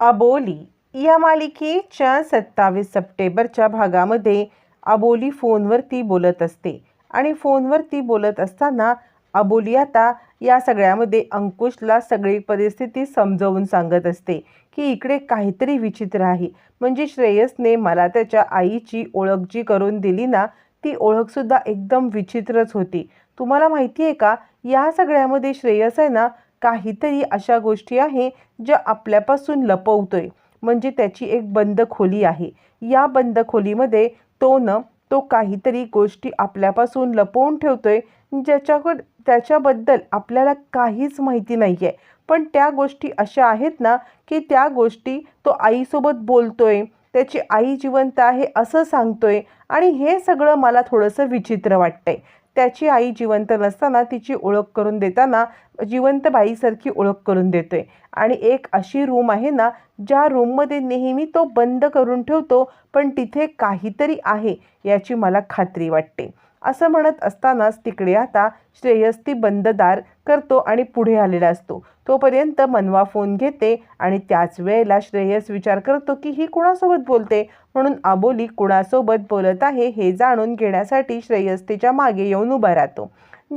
अबोली या मालिकेच्या सत्तावीस सप्टेंबरच्या भागामध्ये अबोली फोनवरती बोलत असते. आणि फोनवरती बोलत असताना अबोली आता या सगळ्यामध्ये अंकुशला सगळी परिस्थिती समजावून सांगत असते की इकडे काहीतरी विचित्र आहे. म्हणजे श्रेयसने मला त्याच्या आईची ओळख जी करून दिली ना ती ओळखसुद्धा एकदम विचित्रच होती. तुम्हाला माहिती आहे का? या सगळ्यामध्ये श्रेयस आहे ना काहीतरी अशा गोष्टी आहे ज्या आपल्यापासून लपवतोय. म्हणजे त्याची एक बंद खोली आहे. या बंद खोलीमध्ये तो न तो काहीतरी गोष्टी आपल्यापासून लपवून ठेवतोय ज्याच्याकड त्याच्याबद्दल आपल्याला काहीच माहिती नाही आहे पण त्या गोष्टी अशा आहेत ना की त्या गोष्टी तो आईसोबत बोलतोय त्याची आई जिवंत आहे असं सांगतोय आणि हे सगळं मला थोडंसं विचित्र वाटतंय. त्याची आई जिवंत नसताना तिची ओळख करून देताना जिवंत बाईसारखी ओळख करून देतोय. आणि एक अशी रूम आहे ना ज्या रूममध्ये नेहमी तो बंद करून ठेवतो पण तिथे काहीतरी आहे याची मला खात्री वाटते. असं म्हणत असतानाच तिकडे आता श्रेयस्ती बंददार करतो आणि पुढे आलेला असतो. तोपर्यंत मनवा फोन घेते आणि त्याच वेळेला श्रेयस विचार करतो की ही कुणासोबत बोलते? म्हणून आबोली कुणासोबत बोलत आहे हे जाणून घेण्यासाठी श्रेयस्तीच्या मागे येऊन उभा राहतो.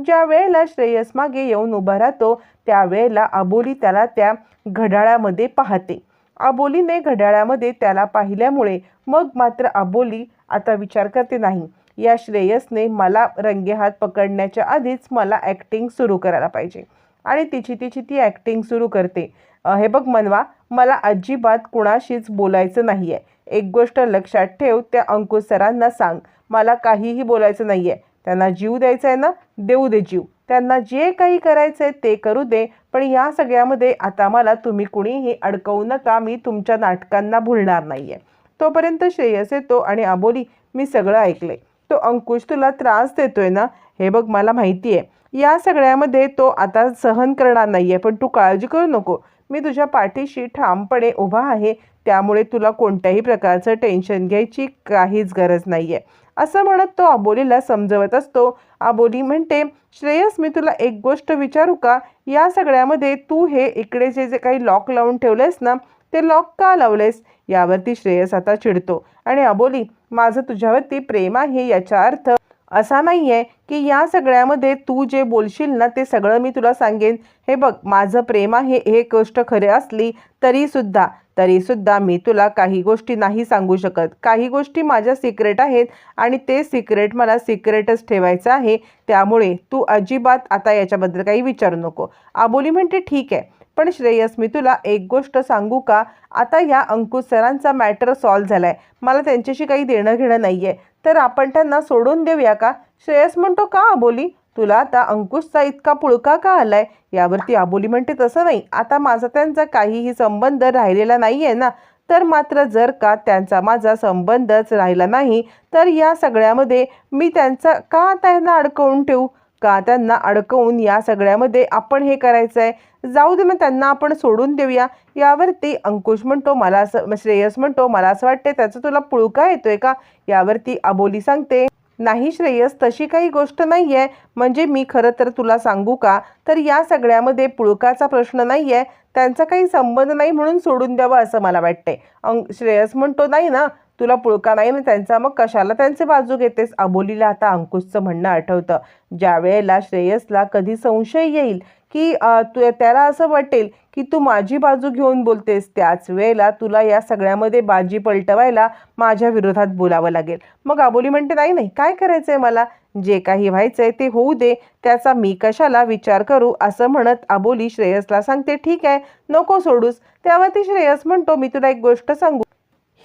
ज्या वेळेला श्रेयस मागे येऊन उभा राहतो त्यावेळेला अबोली त्याला त्या घड्याळामध्ये पाहते. अबोलीने घड्याळामध्ये त्याला पाहिल्यामुळे मग मात्र अबोली आता विचार करते नाही. या श्रेयसने मला रंगेहात पकडण्याच्या आधीच मला ॲक्टिंग सुरू करायला पाहिजे. आणि तिची तिची ती ॲक्टिंग सुरू करते. हे बघ मनवा मला अजिबात कुणाशीच बोलायचं नाही आहे एक गोष्ट लक्षात ठेव त्या अंकुश सरांना सांग. मला काहीही बोलायचं नाही आहे त्यांना जीव द्यायचा आहे ना? देऊ दे जीव. त्यांना जे काही करायचं आहे ते करू दे. पण या सगळ्यामध्ये आता मला तुम्ही कुणीही अडकवू नका. मी तुमच्या नाटकांना भुलणार नाही आहे तोपर्यंत श्रेयस येतो आणि आबोली मी सगळं ऐकलंय. तो अंकुश तुला त्रास देतोय ना? हे बघ मला माहिती आहे या सगळ्यामध्ये तो आता सहन करणार नाही आहे पण तू काळजी करू नको. मी तुझ्या पाठीशी ठामपणे उभा आहे त्यामुळे तुला कोणत्याही प्रकारचं टेन्शन घ्यायची काहीच गरज नाही आहे असं म्हणत तो आबोलीला समजवत असतो. आबोली म्हणते श्रेयस मी तुला एक गोष्ट विचारू का? या सगळ्यामध्ये तू हे इकडे जे जे काही लॉक लावून ठेवलेस ना ते लॉक का लावलेस यावरती श्रेयस आता चिडतो. आणि अबोली माझं तुझ्यावरती प्रेम आहे याचा अर्थ असा नाही आहे की या सगळ्यामध्ये तू जे बोलशील ना ते सगळं मी तुला सांगेन. हे बघ माझं प्रेम आहे हे गोष्ट खरे असली तरीसुद्धा तरीसुद्धा मी तुला काही गोष्टी नाही सांगू शकत. काही गोष्टी माझ्या सिक्रेट आहेत आणि ते सिक्रेट मला सिक्रेटच ठेवायचं आहे. त्यामुळे तू अजिबात आता याच्याबद्दल काही विचारू नको. आबोली म्हणते ठीक आहे पण श्रेयस मी तुला एक गोष्ट सांगू का? आता या अंकुश सरांचा मॅटर सॉल्व झाला आहे मला त्यांच्याशी काही देणं घेणं नाही आहे तर आपण त्यांना सोडून देऊया का? श्रेयस म्हणतो का अबोली तुला आता अंकुशचा इतका पुळका का आलाय? यावरती अबोली म्हणते तसं नाही. आता माझा त्यांचा काहीही संबंध राहिलेला नाही आहे ना? तर मात्र जर का त्यांचा माझा संबंधच राहिला नाही तर या सगळ्यामध्ये मी त्यांचा का त्यांना अडकवून ठेवू? का? त्यांना अडकवून या सगळ्यामध्ये आपण हे करायचं आहे जाऊ दे मग त्यांना आपण सोडून देऊया. यावरती अंकुश म्हणतो मला असं श्रेयस म्हणतो मला असं वाटते त्याचं तुला पुळका येतोय का? यावरती अबोली सांगते नाही श्रेयस तशी काही गोष्ट नाही आहे म्हणजे मी खरं तर तुला सांगू का? तर या सगळ्यामध्ये पुळकाचा प्रश्न नाही आहे त्यांचा काही संबंध नाही म्हणून सोडून द्यावं असं मला वाटतंय. अंग श्रेयस म्हणतो नाही ना तुला पुळका नाही ना त्यांचा? मग कशाला त्यांचे बाजू घेतेस? अबोलीला आता अंकुशचं म्हणणं आठवतं. ज्या वेळेला श्रेयसला कधी संशय येईल की तु तू त्याला असं वाटेल की तू माझी बाजू घेऊन बोलतेस त्याच वेळेला तुला या सगळ्यामध्ये बाजी पलटवायला माझ्या विरोधात बोलावं लागेल. मग आबोली म्हणते नाही नाही काय करायचं आहे मला? जे काही व्हायचं आहे ते होऊ दे त्याचा मी कशाला विचार करू? असं म्हणत आबोली श्रेयसला सांगते ठीक आहे नको सोडूस. त्यावरती श्रेयस म्हणतो मी तुला एक गोष्ट सांगू.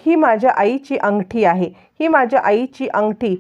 ही माझ्या आईची अंगठी आहे. ही माझ्या आईची अंगठी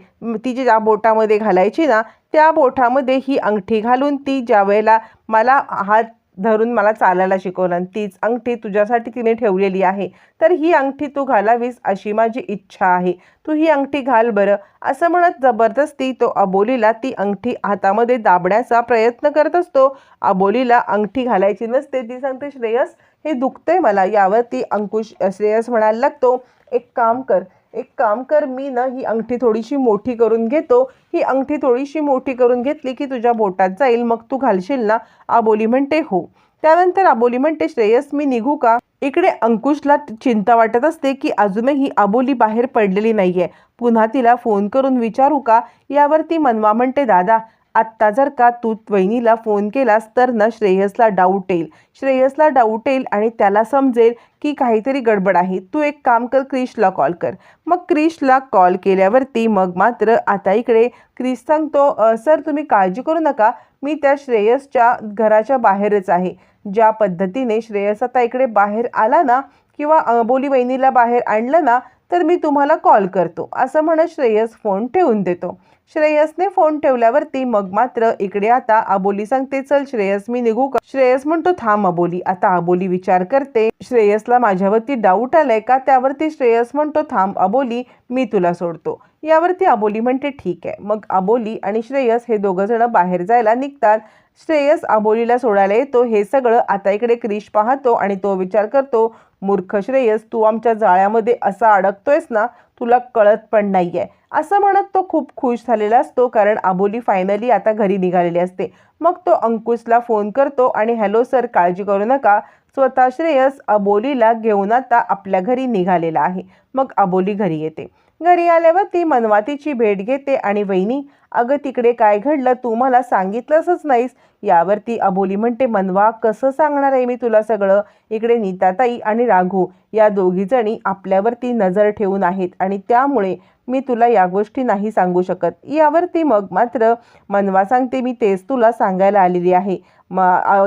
ती जी ज्या बोटामध्ये घालायची ना त्या बोटामध्ये ही अंगठी घालून ती ज्या वेळेला मला हात धरून मला चालायला शिकवलं तीच अंगठी तुझ्यासाठी तिने ठेवलेली आहे तर ही अंगठी तू घालावीस अशी माझी इच्छा आहे. तू ही अंगठी घाल बरं. असं म्हणत जबरदस्ती तो अबोलीला ती अंगठी हातामध्ये दाबण्याचा प्रयत्न करत असतो. अबोलीला अंगठी घालायची नसते ती सांगते श्रेयस हे दुखतंय मला. यावरती अंकुश श्रेयस म्हणायला लागतो. एक काम कर एक काम कर मी ना ही अंगठी थोडीशी मोठी करून घेतो. ही अंगठी थोडीशी मोठी करून घेतली की तुझ्या बोटात जाईल मग तू घालशील ना? आबोली म्हणते हो. त्यानंतर आबोली म्हणते श्रेयस मी निघू का? इकडे अंकुशला चिंता वाटत असते की अजूनही आबोली बाहेर पडलेली नाहीये. पुन्हा तिला फोन करून विचारू का? यावर ती मनवा म्हणते दादा आत्ता जर का तू वहिनीला फोन केलास तर न श्रेयसला डाऊट येईल. श्रेयसला डाऊट येईल आणि त्याला समजेल की काहीतरी गडबड आहे. तू एक काम कर क्रिशला कॉल कर. मग क्रिशला कॉल केल्यावरती मग मात्र आता इकडे क्रिश सांगतो सर तुम्ही काळजी करू नका. मी त्या श्रेयसच्या घराच्या बाहेरच आहे. ज्या पद्धतीने श्रेयस आता इकडे बाहेर आला ना किंवा बोली वहिनीला बाहेर आणलं ना तर मी तुम्हाला कॉल करतो. असं म्हणत श्रेयस फोन ठेवून देतो. श्रेयसने फोन ठेवल्यावरती मग मात्र इकडे आता अबोली सांगते चल श्रेयस मी निघू का? श्रेयस म्हणतो थांब अबोली आता अबोली विचार करते. श्रेयसला माझ्यावरती डाऊट आलाय का? त्यावरती श्रेयस म्हणतो थांब अबोली मी तुला सोडतो. यावरती अबोली म्हणते ठीक आहे. मग अबोली आणि श्रेयस हे दोघंजणं बाहेर जायला निघतात. श्रेयस अबोलीला सोडायला येतो. हे सगळं आता इकडे क्रिश पाहतो आणि तो विचार करतो मूर्ख श्रेयस तू आमच्या जाळ्यामध्ये असा अडकतोयस ना तुला कळत पण नाही आहे असं म्हणत तो खूप खुश झालेला असतो कारण अबोली फायनली आता घरी निघालेली असते. मग तो अंकुशला फोन करतो आणि हॅलो सर काळजी करू नका. स्वतः श्रेयस अबोलीला घेऊन आता आपल्या घरी निघालेला आहे. मग अबोली घरी येते. घरी आल्यावर ती मनवातीची भेट घेते आणि वहिनी अगं तिकडे काय घडलं? तू मला सांगितलंसच नाहीस. यावरती अबोली म्हणते मनवा कसं सांगणार आहे मी तुला सगळं? इकडे नीताताई आणि राघू या दोघीजणी आपल्यावरती नजर ठेवून आहेत आणि त्यामुळे मी तुला या गोष्टी नाही सांगू शकत. यावरती मग मात्र मनवा सांगते मी तेच तुला सांगायला आलेली आहे. म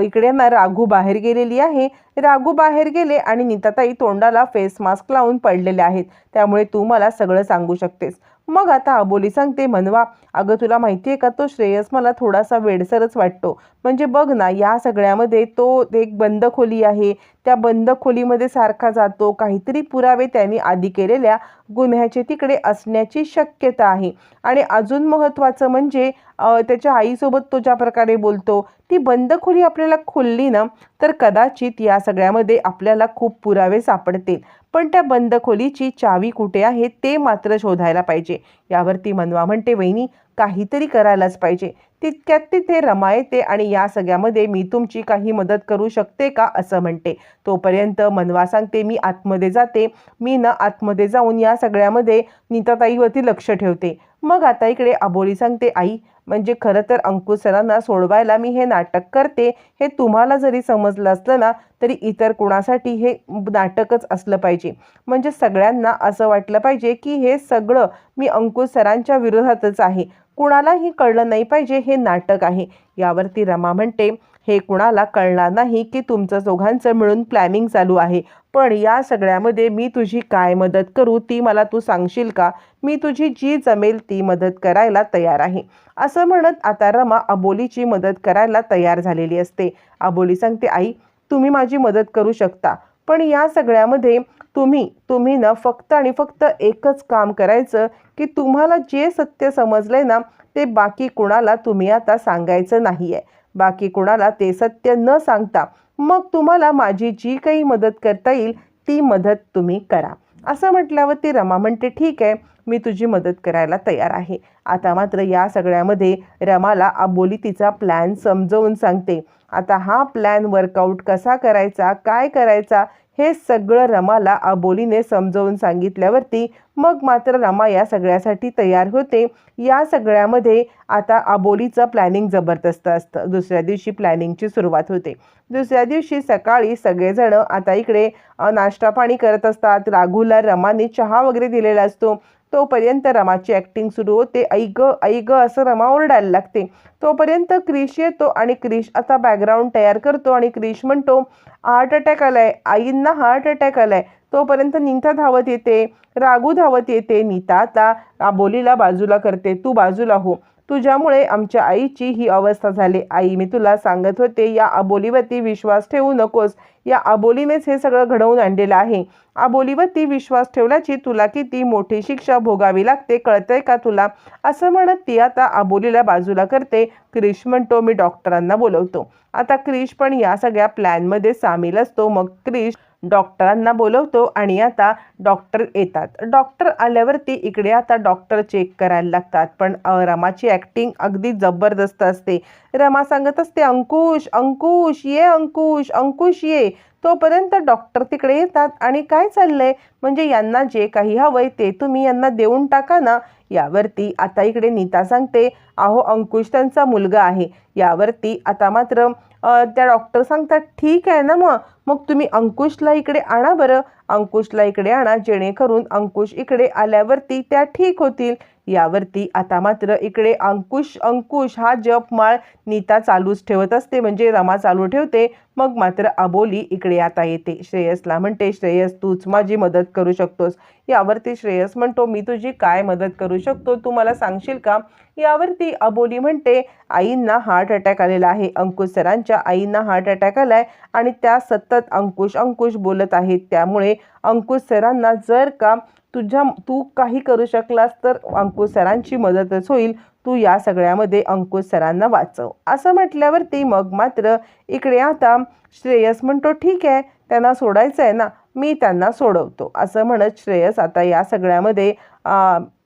इकडे ना राघू बाहेर गेलेली आहे. राघू बाहेर गेले आणि नीताताई तोंडाला फेस मास्क लावून पडलेले आहेत. त्यामुळे तू मला सगळं सांगू शकतेस. मग आता अबोली सांगते मनवा अगं तुला माहिती आहे का तो श्रेयस मला थोडासा वेडसरच वाटतो. म्हणजे बघ ना या सगळ्यामध्ये तो एक बंद खोली आहे. त्या बंद खोलीमध्ये सारखा जातो. काहीतरी पुरावे त्यांनी आधी केलेल्या गुन्ह्याचे तिकडे असण्याची शक्यता आहे. आणि अजून महत्त्वाचं म्हणजे त्याच्या आईसोबत तो ज्या प्रकारे बोलतो ती बंद खोली आपल्याला खुलली ना तर कदाचित या सगळ्यामध्ये आपल्याला खूप पुरावे सापडतील. पण त्या बंद खोलीची चावी कुठे आहे ते मात्र शोधायला पाहिजे. यावरती मनवा म्हणते वहिनी काहीतरी करायलाच पाहिजे. तितक्यात तिथे रमा येते आणि या सगळ्यामध्ये मी तुमची काही मदत करू शकते का? असं म्हणते. तोपर्यंत मनवा सांगते मी आतमध्ये जाते. मी ना आतमध्ये जाऊन या सगळ्यामध्ये नीताताईवरती लक्ष ठेवते. मग आता इकडे अबोली सांगते आई म्हणजे खरं तर अंकुश सरांना सोडवायला मी हे नाटक करते हे तुम्हाला जरी समजलं असलं ना तरी इतर कुणासाठी हे नाटकच असलं पाहिजे. म्हणजे सगळ्यांना असं वाटलं पाहिजे की हे सगळं मी अंकुश सरांच्या विरोधातच आहे. कुणालाही कळलं नाही पाहिजे हे नाटक आहे. यावरती रमा म्हणते हे कुणाला कळणार नाही की तुमचं दोघांचं मिळून प्लॅनिंग चालू आहे. पण या सगळ्यामध्ये मी तुझी काय मदत करू ती मला तू सांगशील का? मी तुझी जी जमेल ती मदत करायला तयार आहे. असं म्हणत आता रमा अबोलीची मदत करायला तयार झालेली असते. अबोली सांगते आई तुम्ही माझी मदत करू शकता पण या सगळ्यामध्ये तुम्ही तुम्ही ना फक्त आणि फक्त एकच काम करायचं की तुम्हाला जे सत्य समजलंय ना ते बाकी कुणाला तुम्ही आता सांगायचं नाही आहे बाकी कुणाला ते सत्य न सांगता मग तुम्हाला माझी जी काही मदत करता येईल ती मदत तुम्ही करा. असं म्हटल्यावर ती रमा म्हणते ठीक आहे मी तुझी मदत करायला तयार आहे. आता मात्र या सगळ्यामध्ये रमाला अबोली तिचा प्लॅन समजवून सांगते. आता हा प्लॅन वर्कआउट कसा करायचा काय करायचा हे सगळं रमाला अबोलीने समजवून सांगितल्यावरती मग मात्र रमा या सगळ्यासाठी तयार होते. या सगळ्यामध्ये आता अबोलीचं प्लॅनिंग जबरदस्त असतं. दुसऱ्या दिवशी प्लॅनिंगची सुरुवात होते. दुसऱ्या दिवशी सकाळी सगळेजण आता इकडे नाश्ता पाणी करत असतात. राघूला रमाने चहा वगैरे दिलेला असतो. तोपर्यंत रमाची ॲक्टिंग सुरू होते. ऐग ऐग असं रमा ओरडायला लागते. तोपर्यंत क्रिश येतो आणि क्रिश आता बॅकग्राऊंड तयार करतो आणि क्रिश म्हणतो हार्ट अटॅक आलाय. आईंना हार्ट अटॅक आलाय. तोपर्यंत नीता धावत येते. रागू धावत येते. नीता आता आबोलीला बाजूला करते. तू बाजूला हो. तुझ्यामुळे आमच्या आईची ही अवस्था झाली. आई मी तुला सांगत होते या अबोलीवरती विश्वास ठेवू नकोस. या अबोलीनेच हे सगळं घडवून आणलेलं आहे. अबोलीवरती विश्वास ठेवल्याची तुला किती मोठी शिक्षा भोगावी लागते कळतंय का तुला? असं म्हणत ती आता अबोलीला बाजूला करते. क्रिश म्हणतो मी डॉक्टरांना बोलवतो. आता क्रिश पण या सगळ्या प्लॅनमध्ये सामील असतो. मग क्रिश डॉक्टरांना बोलवतो आणि आता डॉक्टर येतात. डॉक्टर आल्यावरती इकडे आता डॉक्टर चेक करायला लागतात. पण रमाची ॲक्टिंग अगदी जबरदस्त असते. रमा सांगत असते अंकुश अंकुश ये अंकुश अंकुश ये. तोपर्यंत डॉक्टर तिकडे येतात आणि काय चाललंय? म्हणजे यांना जे काही हवंय ते तुम्ही यांना देऊन टाका ना. यावरती आता इकडे नीता सांगते अहो अंकुश त्यांचा मुलगा आहे. यावरती आता मात्र त्या डॉक्टर सांगतात ठीक आहे ना मग. मग तुम्ही अंकुशला इकडे आणा बरं. अंकुशला इकडे आणा. जेणेकरून अंकुश इकडे आल्यावरती त्या ठीक होतील. यावरती आता मात्र इकडे अंकुश अंकुश हा जपमाळ नीता चालूच ठेवत असते. म्हणजे रमा चालू ठेवते. मग मात्र अबोली इकडे आता येते. श्रेयसला म्हणते श्रेयस तूच माझी मदत करू शकतोस. यावरती श्रेयस म्हणतो मी तुझी काय मदत करू शकतो? तू मला सांगशील का? यावरती अबोली म्हणते आईंना हार्ट अटॅक आलेला आहे. अंकुश सरांच्या आईंना हार्ट अटॅक आलाय आणि त्या सतत अंकुश अंकुश बोलत आहेत. त्यामुळे अंकुश सरांना जर का तुझ्या तू काही करू शकलास तर अंकुश सरांची मदतच होईल. तू या सगळ्यामध्ये अंकुश सरांना वाचव. असं म्हटल्यावरती मग मात्र इकडे आता श्रेयस म्हणतो ठीक आहे त्यांना सोडायचं आहे ना मी त्यांना सोडवतो. असं म्हणत श्रेयस आता या सगळ्यामध्ये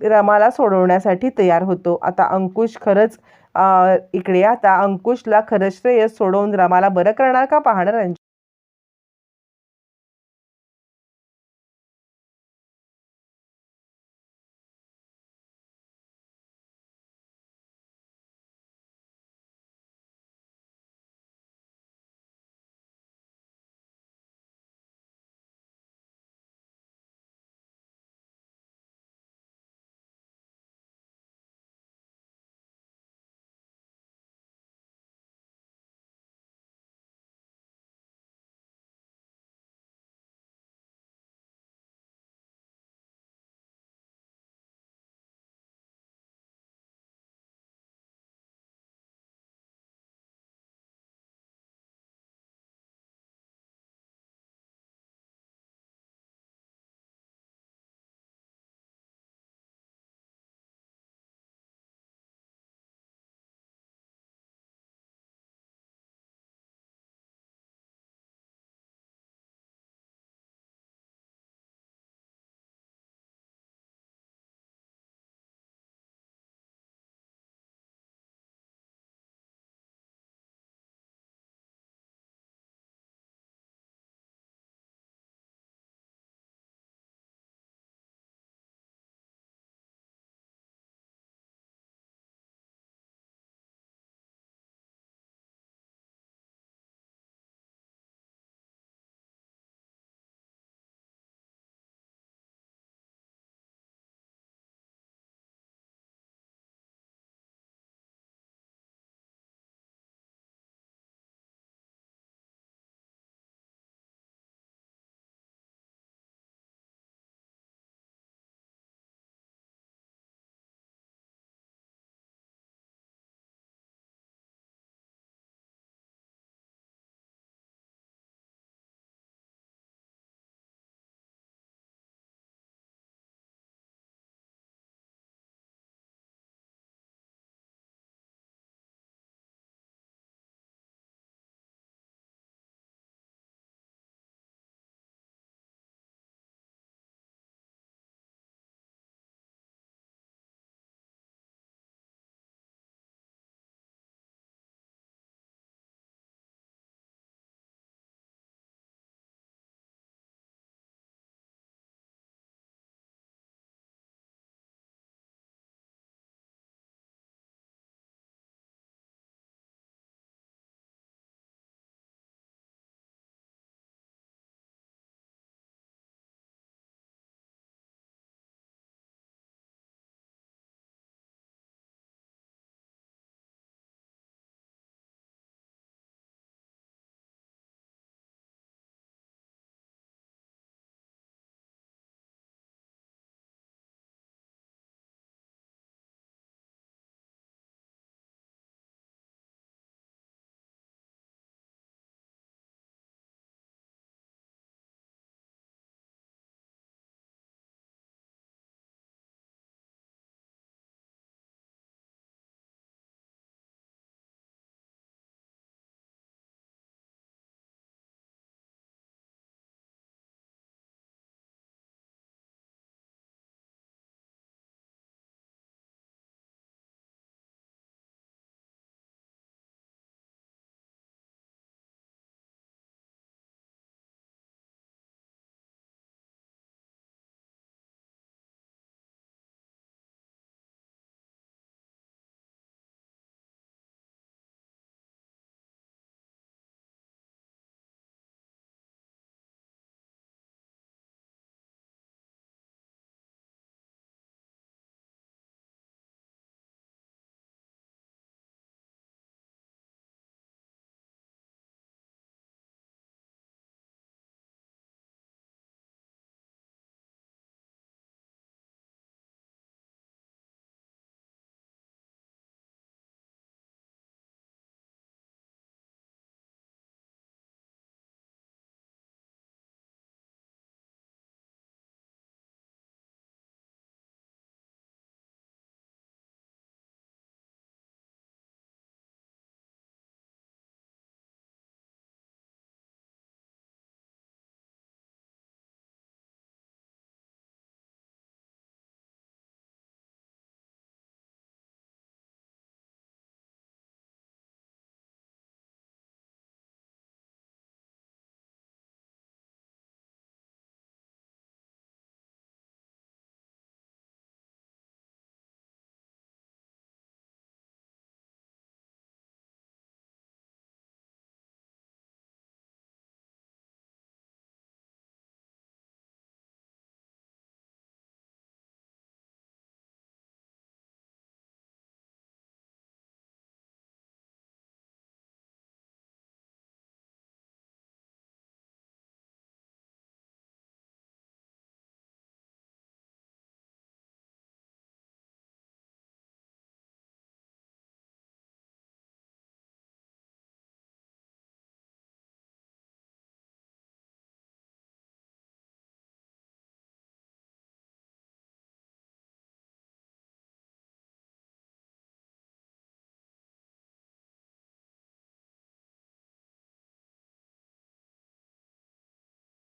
रमाला सोडवण्यासाठी तयार होतो. आता अंकुश खरंच इकडे आता अंकुशला खरं श्रेयस सोडवून रमाला बरं करणार का पाहणाऱ्यांच्या